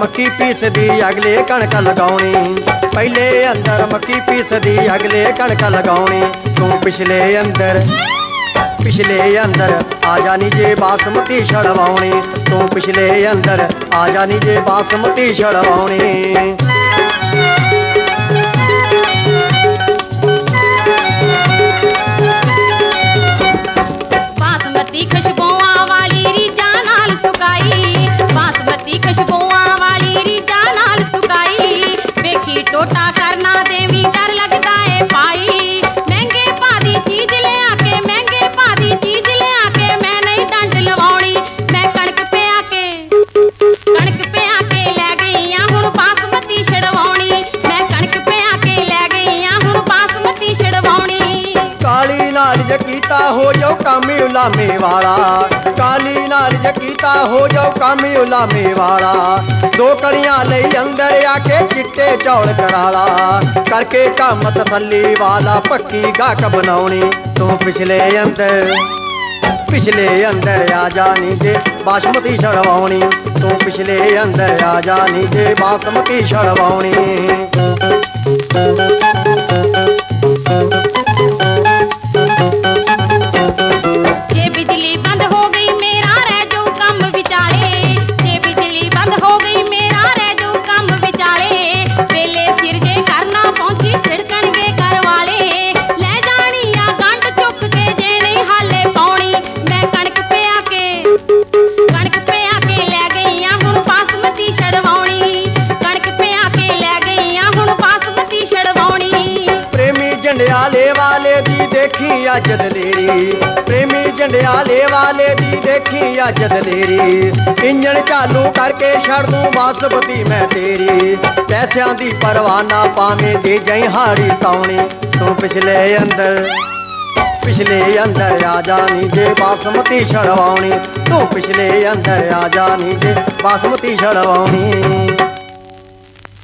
ਮੱਕੀ ਪੀਸਦੀ, ਅਗਲੇ ਕਣਕ ਲਗਾਉਣੀ। ਪਹਿਲੇ ਅੰਦਰ ਮੱਕੀ ਪੀਸਦੀ, ਅਗਲੇ ਕਣਕ ਲਗਾਉਣੀ। ਤੂੰ ਪਿਛਲੇ ਅੰਦਰ ਪਿਛਲੇ ਅੰਦਰ, ਆ ਜਾਨੀ ਜੇ ਬਾਸਮਤੀ ਛੜਵਾਉਣੀ। ਤੂੰ ਪਿਛਲੇ ਅੰਦਰ, ਆ ਜਾਨੀ ਜੇ ਬਾਸਮਤੀ ਛੜਵਾਉਣੀ। ਕਾਲੀ ਨਾਲ ਹੋ ਜਾਓ ਕਾਮੀ ਉਲਾਮੇ ਵਾਲਾ। ਕਾਲੀ ਨਾਲ ਜਕੀਤਾ ਹੋ ਜਾਓ ਕਾਮੀ ਉਲਾਮੇ ਵਾਲਾ। ਦੋ ਕੜੀਆਂ ਲਈ ਅੰਦਰ ਆ ਕੇ ਚਿੱਟੇ ਚੌਲ ਕਰਾਲਾ। ਕਰਕੇ ਕੰਮ ਤਸੱਲੀ ਵਾਲਾ ਪੱਕੀ ਗਾਹਕ ਬਣਾਉਣੀ। ਤੂੰ ਪਿਛਲੇ ਅੰਦਰ ਪਿਛਲੇ ਅੰਦਰ ਆ ਜਾਨੀ ਜੇ ਬਾਸਮਤੀ ਛੜਵਾਉਣੀ। ਤੂੰ ਪਿਛਲੇ ਅੰਦਰ ਆ ਜਾਨੀ ਜੇ ਬਾਸਮਤੀ ਛੜਵਾਉਣੀ। ਜੰਡਿਆਲੇ ਵਾਲੇ ਦੀ ਦੇਖੀ ਅੱਜ ਦਲੇਰੀ। ਪ੍ਰੇਮੀ ਜੰਡਿਆਲੇ ਵਾਲੇ ਦੀ ਦੇਖੀ ਅੱਜ ਦਲੇਰੀ। ਇੰਜਣ ਚਾਲੂ ਕਰਕੇ ਛੱਡ ਦੂੰ ਬਾਸਪਤੀ ਮੈਂ ਤੇਰੀ। ਪੈਸਿਆਂ ਦੀ ਪਰਵਾਨਾ ਪਾਵੇਂ ਦੇ ਜਈ ਹਾੜੀ ਸੌਣੀ ਤੂੰ ਪਿਛਲੇ ਅੰਦਰ ਪਿਛਲੇ ਅੰਦਰ ਆ ਜਾਣੀ ਜੇ ਬਾਸਮਤੀ ਛੜਵਾਉਣੀ ਤੂੰ ਪਿਛਲੇ ਅੰਦਰ ਆ ਜਾਣੀ ਜੇ ਬਾਸਮਤੀ ਛੜਵਾਉਣੀ